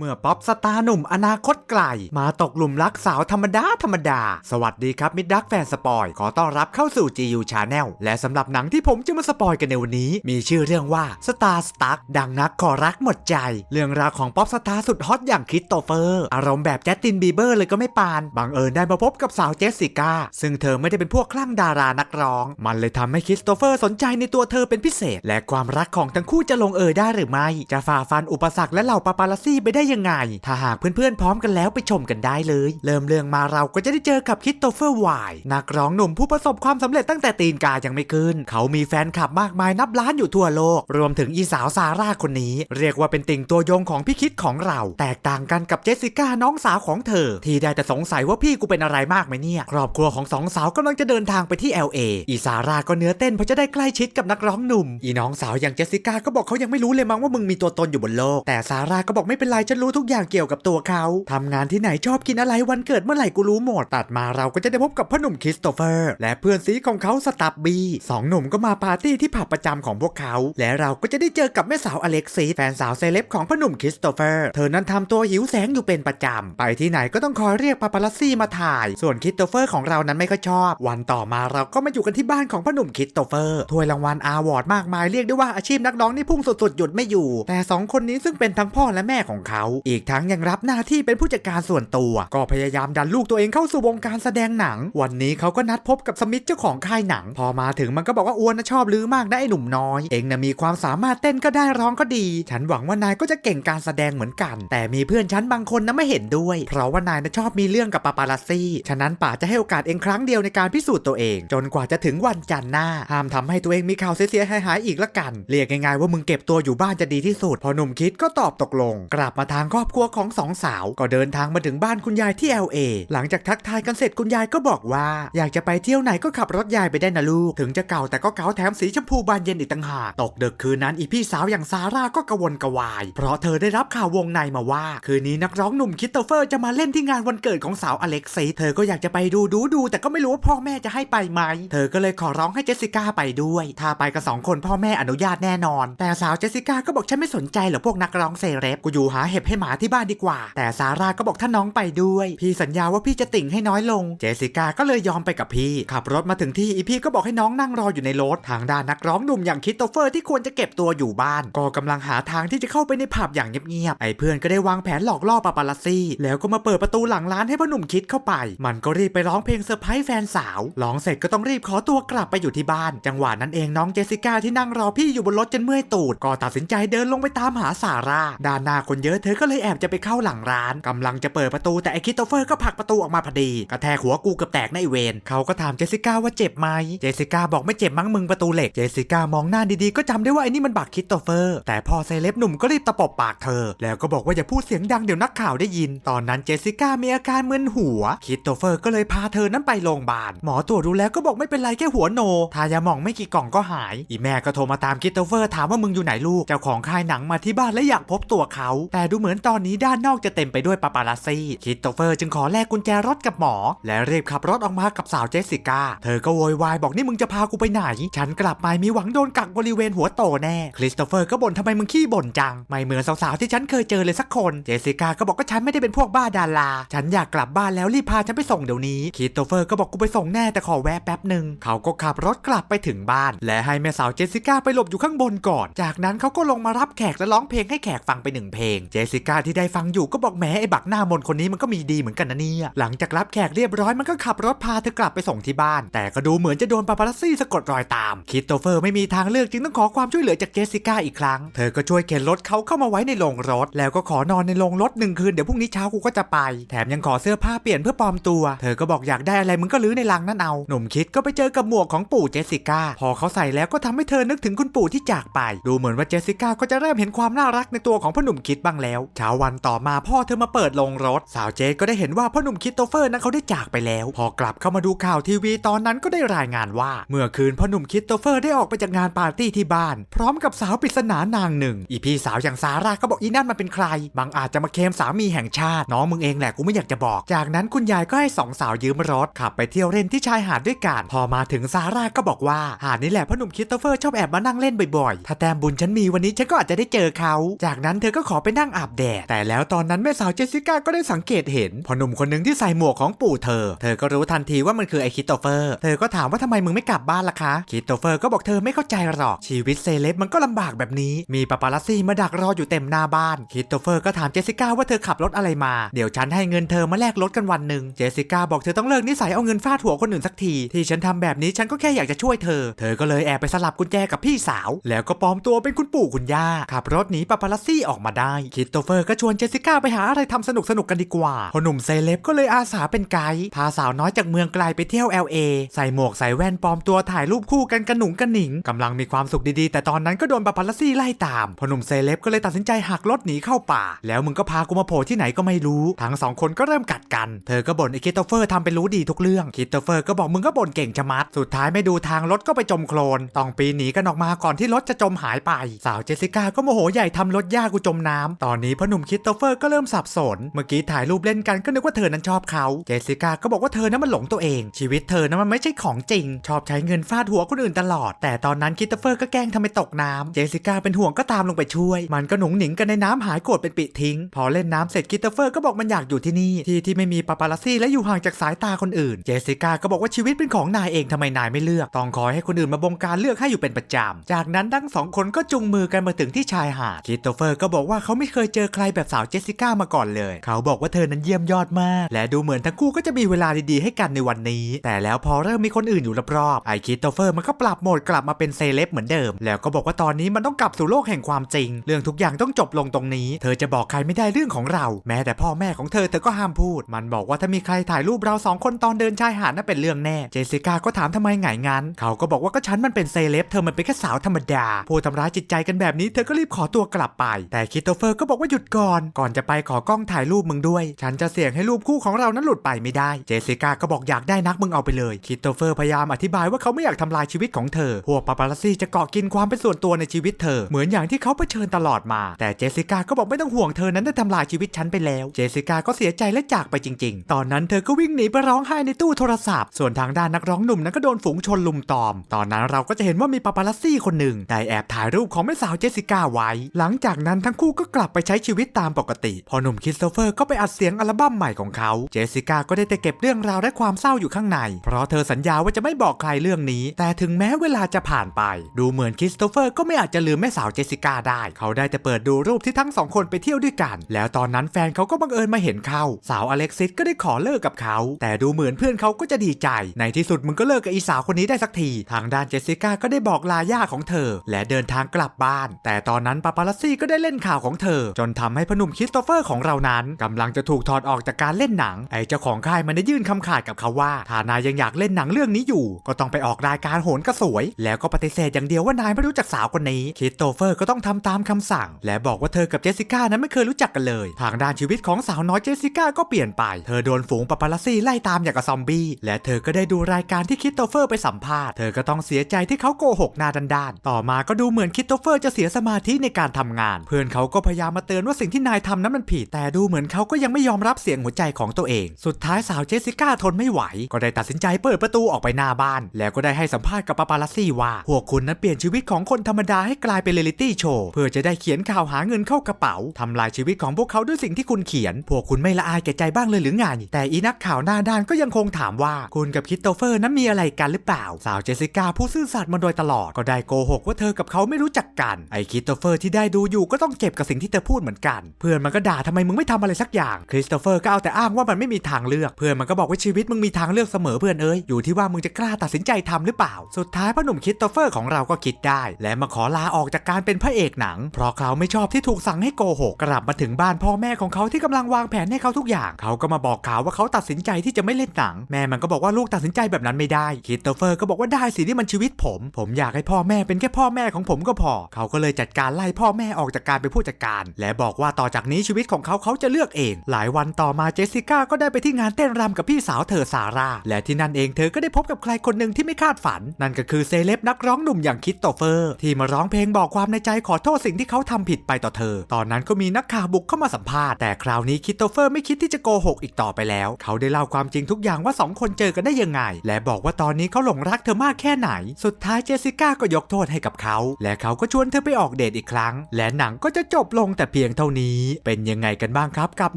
เมื่อป๊อปสตาร์หนุ่มอนาคตไกล มาตกหลุมรักสาวธรรมดา ธรรมดา สวัสดีครับมิดดักแฟนสปอย ขอต้อนรับเข้าสู่ GU Channel และสำหรับหนังที่ผมจะมาสปอยกันในวันนี้ มีชื่อเรื่องว่า Star Stuck ดังนักขอรักหมดใจ เรื่องราวของป๊อปสตาร์สุดฮอตอย่างคริสโตเฟอร์ อารมณ์แบบแจสตินบีเบอร์เลยก็ไม่ปาน บังเอิญได้มาพบกับสาวเจสสิก้าซึ่งเธอไม่ได้เป็นพวกคลั่งดารานักร้อง มันเลยทำให้คริสโตเฟอร์สนใจในตัวเธอเป็นพิเศษ และความรักของทั้งคู่จะลงเอยได้หรือไม่ จะฝ่าฟันอุปสรรคและเหล่าปาปารัสซี่ไปได้ยังไง ถ้าหากเพื่อนๆพร้อมกันแล้วไปชมกันได้เลย เริ่มเรื่องมาเราก็จะได้เจอกับคริสโตเฟอร์ไวน์นักร้องหนุ่มผู้ประสบความสำเร็จตั้งแต่ตีนกายังไม่ขึ้น เขามีแฟนคลับมากมายนับล้านอยู่ทั่วโลก รวมถึงอีสาวซาร่าคนนี้ เรียกว่าเป็นติ่งตัวยงของพี่คิดของเรา แตกต่างกันกับเจสสิก้าน้องสาวของเธอ ที่ได้แต่สงสัยว่าพี่กูเป็นอะไรมากไหมเนี่ย ครอบครัวของสองสาวกำลังจะเดินทางไปที่ LA อีซาร่าก็เนื้อเต้นเพราะจะได้ใกล้ชิดกับนักร้องหนุ่ม อีน้องสาวอย่างเจสสิก้าก็บอกเขายังไม่รู้เลยมั้งว่ามึงมีตัวตนอยู่บนโลก แต่ซาร่าก็บอกไม่เป็นไรฉันรู้ทุกอย่างเกี่ยวกับตัวเขาทำงานที่ไหนชอบกินอะไรวันเกิดเมื่อไหร่กูรู้หมดตัดมาเราก็จะได้พบกับพ่อหนุ่มคริสโตเฟอร์ และเพื่อนซีของเขาสตับบีสองหนุ่มก็มาปาร์ตี้ที่ผับประจำของพวกเขา และเราก็จะได้เจอกับแม่สาวอเล็กซีแฟนสาวเซเลบของพ่อหนุ่มคริสโตเฟอร์ เธอนั้นทำตัวหิวแสงอยู่เป็นประจำไปที่ไหนก็ต้องคอยเรียกปาปารัสซี่มาถ่าย ส่วนคริสโตเฟอร์ของเรานั้นไม่ค่อยชอบ วันต่อมาเราก็มาอยู่กันที่บ้านของพ่อหนุ่มคริสโตเฟอร์ถ้วยรางวัลอาวอร์ดมากมายเรียกได้ว่าอาชีพนักร้องนี่พุ่งสุดๆหยุดไม่อยู่ แต่สองคนนี้ซึ่งเป็นทั้งพ่อและแม่ของเขาอีกทั้งยังรับหน้าที่เป็นผู้จัดการส่วนตัว ก็พยายามดันลูกตัวเองเข้าสู่วงการแสดงหนัง วันนี้เขาก็นัดพบกับสมิธเจ้าของค่ายหนัง พอมาถึงมันก็บอกว่าอ้วนนะชอบลือมากนะไอ้หนุ่มน้อย เองนะมีความสามารถเต้นก็ได้ร้องก็ดี ฉันหวังว่านายก็จะเก่งการแสดงเหมือนกัน แต่มีเพื่อนฉันบางคนนะไม่เห็นด้วย เพราะว่านายนะชอบมีเรื่องกับปาปารัสซี่ ฉะนั้นป๋าจะให้โอกาสเองครั้งเดียวในการพิสูจน์ตัวเอง จนกว่าจะถึงวันจันทร์หน้า ห้ามทำให้ตัวเองมีข่าวเสียหายอีกละกัน เรียกง่ายๆว่ามึงเก็บตัวอยู่บ้านจะดีที่สุด พอหนุ่มคิดก็ตอบตกลง กลับมาทางครอบครัวของสองสาว ก็เดินทางมาถึงบ้านคุณยายที่ LA หลังจากทักทายกันเสร็จคุณยายก็บอกว่า อยากจะไปเที่ยวไหนก็ขับรถยายไปได้นะลูก ถึงจะเก่าแต่ก็เก๋าแถมสีชมพูบานเย็นอีกต่างหากตกดึกคืนนั้นอีพี่สาวอย่างซาร่าก็กระวนกระวาย เพราะเธอได้รับข่าววงในมาว่า คืนนี้นักร้องหนุ่มคริสโตเฟอร์จะมาเล่นที่งานวันเกิดของสาวอเล็กซีเธอก็อยากจะไปดูดูดู แต่ก็ไม่รู้ว่าพ่อแม่จะให้ไปไหม เธอก็เลยขอร้องให้เจสสิก้าไปด้วย ถ้าไปกับสองคนพ่อแม่อนุญาตแน่นอน แต่สาวเจสสิก้าก็บอกฉันไม่สนใจหรอกพวกนักร้องเซเลบกูอยู่หาเห็บให้หมาที่บ้านดีกว่า แต่ซาร่าก็บอกถ้าน้องไปด้วย พี่สัญญาว่าพี่จะติ่งให้น้อยลง เจสสิก้าก็เลยยอมไปกับพี่ ขับรถมาถึงที่อีพี่ก็บอกให้น้องนั่งรออยู่ในรถ ทางด้านนักร้องหนุ่มอย่างคริสโตเฟอร์ที่ควรจะเก็บตัวอยู่บ้าน ก็กำลังหาทางที่จะเข้าไปในผับอย่างเงียบๆ ไอ้เพื่อนก็ได้วางแผนหลอกล่อปาปารัสซี่ แล้วก็มาเปิดประตูหลังร้านให้พ่อหนุ่มคิดเข้าไป มันก็รีบไปร้องเพลงเซอร์ไพรส์แฟนสาว ร้องเสร็จก็ต้องรีบขอตัวกลับไปอยู่ที่บ้าน จังหวะนั้นเองน้องเจสิก้าที่นั่งรอพี่อยู่บนรถจนเมื่อยตูด ก็ตัดสินใจเดินลงไปตามหาซาร่า ด้านหน้าคนเยอะเธธอก็เลยแอบจะไปเข้าหลังร้านกำลังจะเปิดประตูแต่ไอ้คริสโตเฟอร์ก็ผลักประตูออกมาพอดี กระแทกหัวกูเกือบแตกในเวนเขาก็ถามเจสิก้าว่าเจ็บไหมเจสิก้าบอกไม่เจ็บมั้งมึงประตูเหล็กเจสิก้ามองหน้าดีๆก็จำได้ว่าไอ้นี่มันบักคริสโตเฟอร์ แต่พอเซเลบหนุ่มก็รีบตะปบปากเธอ แล้วก็บอกว่าอย่าพูดเสียงดังเดี๋ยวนักข่าวได้ยิน ตอนนั้นเจสิก้ามีอาการมึนหัวคริสโตเฟอร์ก็เลยพาเธอนั้นไปโรงพยาบาลหมอตรวจดูแล้วก็บอกไม่เป็นไรแค่หัวโนทายาหมองไม่กี่กล่องก็หาย อีแม่ก็โทรมาตามคริสโตเฟอร์ถามว่ามึงอยู่ไหนลูกเจ้าของค่ายหนังมาที่บ้านและอยากพบตัวเขา แต่ดูเหมือนตอนนี้ด้านนอกจะเต็มไปด้วยปาปารัสซี่คริสโตเฟอร์จึงขอแลกกุญแจรถกับหมอ และรีบขับรถออกมากับสาวเจสสิก้า เธอก็โวยวายบอกนี่มึงจะพากูไปไหน ฉันกลับมามีหวังโดนกักบริเวณหัวโตแน่ คริสโตเฟอร์ก็บ่นทำไมมึงขี้บ่นจัง ไม่เหมือนสาวๆที่ฉันเคยเจอเลยสักคน เจสสิก้าก็บอกก็ฉันไม่ได้เป็นพวกบ้าดารา ฉันอยากกลับบ้านแล้วรีบพาฉันไปส่งเดี๋ยวนี้ คริสโตเฟอร์ก็บอกกูไปส่งแน่แต่ขอแวะแป๊บหนึ่ง เขาก็ขับรถกลับไปถึงบ้าน และให้แม่สาวเจสสิก้าไปหลบอยู่ข้างบนก่อน จากนั้นเขาก็ลงมารับแขกและร้องเพลงให้แขกฟังไปหนึ่งเพลง เจสสิก้าที่ได้ฟังอยู่ก็บอกแหมไอ้บักหน้ามนคนนี้มันก็มีดีเหมือนกันนะเนี่ย หลังจากรับแขกเรียบร้อยมันก็ขับรถพาเธอกลับไปส่งที่บ้าน แต่ก็ดูเหมือนจะโดนปาปารัสซี่สะกดรอยตามคริสโตเฟอร์ไม่มีทางเลือกจึงต้องขอความช่วยเหลือจากเจสสิก้าอีกครั้ง เธอก็ช่วยเข็นรถเขาเข้ามาไว้ในโรงรถ แล้วก็ขอนอนในโรงรถหนึ่งคืนเดี๋ยวพรุ่งนี้เช้ากูก็จะไป แถมยังขอเสื้อผ้าเปลี่ยนเพื่อปลอมตัว เธอก็บอกอยากได้อะไรมึงก็ลื้อในลังนั่นเอา หนุ่มคิดก็ไปเจอกับหมวกของปู่เจสสิก้า พอเขาใส่แล้วก็ทำให้เธอนึกถึงคุณปู่ที่จากไป ดูเหมือนว่าเจสสิก้าก็จะเริ่มเห็นความน่ารักในตัวของพ่อหนุ่มคิดบ้างแล้วเช้าวันต่อมาพ่อเธอมาเปิดโรงรถ สาวเจสก็ได้เห็นว่าพ่อหนุ่มคริสโตเฟอร์นั้นเขาได้จากไปแล้ว พอกลับเข้ามาดูข่าวทีวีตอนนั้นก็ได้รายงานว่า เมื่อคืนพ่อหนุ่มคริสโตเฟอร์ได้ออกไปจากงานปาร์ตี้ที่บ้าน พร้อมกับสาวปริศนานางหนึ่ง อีพี่สาวอย่างซาร่าก็บอกอีนั่นมันเป็นใคร บางอาจจะมาเคมสามีแห่งชาติ น้องมึงเองแหละกูไม่อยากจะบอก จากนั้นคุณยายก็ให้สองสาวยืมรถขับไปเที่ยวเล่นที่ชายหาดด้วยกัน พอมาถึงซาร่าก็บอกว่าหาดนี้แหละพ่อหนุ่มคริสโตเฟอร์ชอบแอบมานั่งเล่นบ่อยๆ ถ้าแต้มบุญฉันมีวันนี้ฉันก็อาจจะได้เจอเขา จากนั้นเธอก็ขอไปนั่งอาบบแดด แต่แล้วตอนนั้นแม่สาวเจสสิก้าก็ได้สังเกตเห็นพอหนุ่มคนหนึ่งที่ใส่หมวกของปู่เธอ เธอก็รู้ทันทีว่ามันคือไอคิโตเฟอร์ เธอก็ถามว่าทำไมมึงไม่กลับบ้านล่ะคะ คิโตเฟอร์ก็บอกเธอไม่เข้าใจหรอก ชีวิตเซเลบมันก็ลำบากแบบนี้ มีปาปารัสซี่มาดักรออยู่เต็มหน้าบ้าน คิโตเฟอร์ก็ถามเจสสิก้าว่าเธอขับรถอะไรมา เดี๋ยวฉันให้เงินเธอมาแลกรถกันวันหนึ่ง เจสสิก้าบอกเธอต้องเลิกนิสัยเอาเงินฟาดหัวคนอื่นสักที ที่ฉันทำแบบนี้ฉันก็แค่อยากจะช่วยเธอ เธอก็เลยแอบไปสลับกุญแจกับพี่สาว แล้วก็ปลอมตัวเป็นคุณปู่คุณย่าขับรถหนีปาปารัสซี่ออกมาได้คิตเฟอร์ก็ชวนเจสสิก้าไปหาอะไรทำสนุกสนุกๆกันดีกว่าพอหนุ่มเซเลบก็เลยอาสาเป็นไกด์พาสาวน้อยจากเมืองไกลไปเที่ยว LA ใส่หมวกใส่แว่นปลอมตัวถ่ายรูปคู่กันกระหนุงกระหนิงกำลังมีความสุขดีๆ แต่ตอนนั้นก็โดนปาปารัสซี่ไล่ตามพอหนุ่มเซเลบก็เลยตัดสินใจหักรถหนีเข้าป่า แล้วมึงก็พากูมาโผล่ที่ไหนก็ไม่รู้ ทั้งสองคนก็เริ่มกัดกัน เธอก็บ่นไอ้คิโตเฟอร์ทำเป็นรู้ดีทุกเรื่องคิตโตเฟอร์ก็บอกมึงก็บ่นเก่งชะมัด สุดท้ายไม่ดูทางรถก็ไปจมโคลน ต้องปีหนีกันออกมาก่อนที่รถจะจมหายไป สาวเจสสิก้าก็โมโหใหญ่ทำรถย่ากูจมน้ำตอนนี้พ่อหนุ่มคิโตเฟอร์ก็เริ่มสับสน เมื่อกี้ถ่ายรูปเล่นกันก็นึกว่าเธอนั้นชอบเขา เจสิก้าก็บอกว่าเธอนั้นมันหลงตัวเอง ชีวิตเธอนั้นมันไม่ใช่ของจริง ชอบใช้เงินฟาดหัวคนอื่นตลอด แต่ตอนนั้นคิโตเฟอร์ก็แกล้งทำไปตกน้ำเจสิก้าเป็นห่วงก็ตามลงไปช่วย มันก็หนุ่งหนิงกันในน้ำหายโกรธเป็นปิทิ้ง พอเล่นน้ำเสร็จคิโตเฟอร์ก็บอกมันอยากอยู่ที่นี่ที่ที่ไม่มีปาปารัสซี่และอยู่ห่างจากสายตาคนอื่น เจสิก้าก็บอกว่าชีวิตเป็นของนายเองทำไมนายไม่เลือกต้องคอยให้คนอื่นมาบงการเลือกให้อยู่เป็นประจำจากนั้นทั้งสองคนก็จุงมือกันมาถึงที่ชายหาดคิโตเฟอร์ก็บอกว่าเขาไม่เคยเจอใครแบบสาวเจสสิก้ามาก่อนเลย เขาบอกว่าเธอนั้นเยี่ยมยอดมาก และดูเหมือนทั้งคู่ก็จะมีเวลาดีๆให้กันในวันนี้ แต่แล้วพอเริ่มมีคนอื่นอยู่รอบๆไอคิโตเฟอร์มันก็ปรับโหมดกลับมาเป็นเซเลบเหมือนเดิม แล้วก็บอกว่าตอนนี้มันต้องกลับสู่โลกแห่งความจริง เรื่องทุกอย่างต้องจบลงตรงนี้ เธอจะบอกใครไม่ได้เรื่องของเรา แม้แต่พ่อแม่ของเธอเธอก็ห้ามพูด มันบอกว่าถ้ามีใครถ่ายรูปเราสองคนตอนเดินชายหาดนั่นเป็นเรื่องแน่เจสสิก้าก็ถามทำไมไงงั้น เขาก็บอกว่าก็ฉันมันเป็นเซเลบเธอมันเป็นแค่สาวธรรมดาผู้ทำร้ายจิตใจกันแบบนี้เธอก็รีบขอตัวกลับไป แต่คิโตเฟอร์ก็บอกว่าหยุดก่อน ก่อนจะไปขอกล้องถ่ายรูปมึงด้วย ฉันจะเสี่ยงให้รูปคู่ของเรานั้นหลุดไปไม่ได้ เจสสิก้าก็บอกอยากได้นักมึงเอาไปเลย คิโตเฟอร์พยายามอธิบายว่าเขาไม่อยากทำลายชีวิตของเธอ พวกปาปารัสซี่จะเกาะกินความเป็นส่วนตัวในชีวิตเธอ เหมือนอย่างที่เขาเผชิญตลอดมา แต่เจสสิก้าก็บอกไม่ต้องห่วงเธอนั้นได้ทำลายชีวิตฉันไปแล้ว เจสสิก้าก็เสียใจและจากไปจริง ๆ ตอนนั้นเธอก็วิ่งหนีไปร้องไห้ในตู้โทรศัพท์ ส่วนทางด้านนักร้องหนุ่มนั้นก็โดนฝูงชนลุมตอม ตอนนั้นเราก็จะเห็นว่ามีปาปารัสซี่คนหนึ่งได้แอบถ่ายรูปของแม่สาวเจสิก้าไว้ หลังจากนั้นทั้งคู่ก็กลับไปใช้ชีวิตตามปกติ พอหนุ่มคริสโตเฟอร์ก็ไปอัดเสียงอัลบั้มใหม่ของเขา เจสสิก้าก็ได้แต่เก็บเรื่องราวและความเศร้าอยู่ข้างใน เพราะเธอสัญญาว่าจะไม่บอกใครเรื่องนี้ แต่ถึงแม้เวลาจะผ่านไป ดูเหมือนคริสโตเฟอร์ก็ไม่อาจจะลืมแม่สาวเจสสิก้าได้ เขาได้แต่เปิดดูรูปที่ทั้งสองคนไปเที่ยวด้วยกัน แล้วตอนนั้นแฟนเขาก็บังเอิญมาเห็นเขาสาวอเล็กซิสก็ได้ขอเลิกกับเขา แต่ดูเหมือนเพื่อนเขาก็จะดีใจ ในที่สุดมึงก็เลิกกับอีสาวคนนี้ได้สักที ทางด้านเจสสิก้าก็ได้บอกลาย่าของเธอ และเดินทางกลับบ้าน แต่ตอนนั้นปาปารัสซี่ก็ได้เล่นข่าวของเธอจนทำให้พนุ่มคิสโตเฟอร์ของเรานั้นกำลังจะถูกถอดออกจากการเล่นหนัง ไอ้เจ้าของค่ายมันได้ยื่นคำขาดกับเขาว่าถ้านายยังอยากเล่นหนังเรื่องนี้อยู่ ก็ต้องไปออกรายการโหนกระสวย แล้วก็ปฏิเสธอย่างเดียวว่านายไม่รู้จักสาวคนนี้คิสโตเฟอร์ก็ต้องทำตามคำสั่ง และบอกว่าเธอกับเจสสิก้านั้นไม่เคยรู้จักกันเลย ทางด้านชีวิตของสาวน้อยเจสสิก้าก็เปลี่ยนไป เธอโดนฝูงปาปารัสซี่ไล่ตามอย่างกับซอมบี้ และเธอก็ได้ดูรายการที่คิสโตเฟอร์ไปสัมภาษณ์ เธอก็ต้องเสียใจที่เขาโกหกหน้าด้านๆ ต่อมาก็ดูเหมือนคิสโตเฟอร์จะเสียสมาธิในการทำงาน เพื่อนเขาก็พยายามมาเตือนว่าสิ่งที่นายทำนั้นมันผิด แต่ดูเหมือนเขาก็ยังไม่ยอมรับเสียงหัวใจของตัวเอง สุดท้ายสาวเจสสิก้าทนไม่ไหว ก็ได้ตัดสินใจเปิดประตูออกไปหน้าบ้าน แล้วก็ได้ให้สัมภาษณ์กับปาปารัสซี่ว่า พวกคุณนั้นเปลี่ยนชีวิตของคนธรรมดาให้กลายเป็นเรลิตี้โชว์ เพื่อจะได้เขียนข่าวหาเงินเข้ากระเป๋าทำลายชีวิตของพวกเขาด้วยสิ่งที่คุณเขียน พวกคุณไม่ละอายแก่ใจบ้างเลยหรือไง แต่อีนักข่าวหน้าด้านก็ยังคงถามว่า คุณกับคริสโตเฟอร์นั้นมีอะไรกันหรือเปล่า สาวเจสสิก้าผู้ซื่อสัตย์มาโดยตลอด ก็ได้โกหกว่าเธอกับเขาไม่รู้จักกัน ไอ้คริสโตเฟอร์ที่ได้ดูอยู่ก็ต้องเจ็บกับสิ่งที่เธอพูดเหมือนกัน เพื่อนมันก็ด่าทำไมมึงไม่ทำอะไรสักอย่าง คริสโตเฟอร์ก็เอาแต่อ้างว่ามันไม่มีทางเลือก เพื่อนมันก็บอกว่าชีวิตมึงมีทางเลือกเสมอเพื่อนเอ้ย อยู่ที่ว่ามึงจะกล้าตัดสินใจทำหรือเปล่า สุดท้ายพ่อหนุ่มคริสโตเฟอร์ของเราก็คิดได้ และมาขอลาออกจากการเป็นพระเอกหนัง เพราะเขาไม่ชอบที่ถูกสั่งให้โกหก กลับมาถึงบ้านพ่อแม่ของเขาที่กำลังวางแผนให้เขาทุกอย่าง เขาก็มาบอกเขาวว่าเขาตัดสินใจที่จะไม่เล่นหนัง แม่มันก็บอกว่าลูกตัดสินใจแบบนั้นไม่ได้ คริสโตเฟอร์ก็บอกว่าได้สิที่มันชีวิตผม ผมอยากให้พ่อแม่เป็นแค่พ่อแม่ของผมก็พอ เขาก็เลยจัดการไล่พ่อแม่ออกจากการเป็นผู้จัดการ และบอกว่าต่อจากนี้ชีวิตของเขาเขาจะเลือกเอง หลายวันต่อมาเจสสิก้าก็ได้ไปที่งานเต้นรำกับพี่สาวเธอซาร่าและที่นั่นเองเธอก็ได้พบกับใครคนหนึ่งที่ไม่คาดฝัน นั่นก็คือเซเลบนักร้องหนุ่มอย่างคริสโตเฟอร์ ที่มาร้องเพลงบอกความในใจขอโทษสิ่งที่เขาทำผิดไปต่อเธอ ตอนนั้นก็มีนักข่าวบุกเข้ามาสัมภาษณ์แต่คราวนี้คริสโตเฟอร์ไม่คิดที่จะโกหกอีกต่อไปแล้ว เขาได้เล่าความจริงทุกอย่างว่าสองคนเจอกันได้ยังไง และบอกว่าตอนนี้เขาหลงรักเธอมากแค่ไหน สุดท้ายเจสสิก้าก็ยกโทษให้กับเขา และเขาก็ชวนเธอไปออกเดทอีกครั้ง และหนังก็จะจบลงแต่เพียงเท่านี้เป็นยังไงกันบ้างครับกับ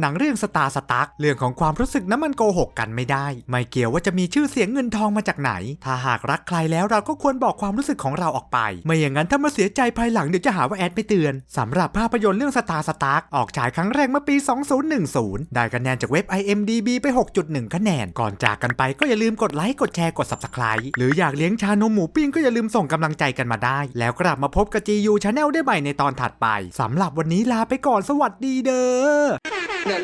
หนังเรื่องสตาร์สตั๊กเรื่องของความรู้สึกนั้นมันโกหกกันไม่ได้ ไม่เกี่ยวว่าจะมีชื่อเสียงเงินทองมาจากไหน ถ้าหากรักใครแล้วเราก็ควรบอกความรู้สึกของเราออกไป ไม่อย่างนั้นถ้ามาเสียใจภายหลังเดี๋ยวจะหาว่าแอดไม่เตือนสำหรับภาพยนตร์เรื่องสตาร์สตั๊กออกฉายครั้งแรกเมื่อปี 2010 ได้คะแนนจากเว็บ IMDB ไป 6.1 คะแนน ก่อนจากกันไปก็อย่าลืมกดไลค์กดแชร์กด Subscribe หรืออยากเลี้ยงชานมหมูปิ้งก็อย่าลืมส่งกำลังใจกันมาได้ แล้วกลับมาพบกับ GU Channel ได้ใหม่ในตอนถัดไปสำหรับวันนี้ลาไปก่อนสวัสดีเด้อ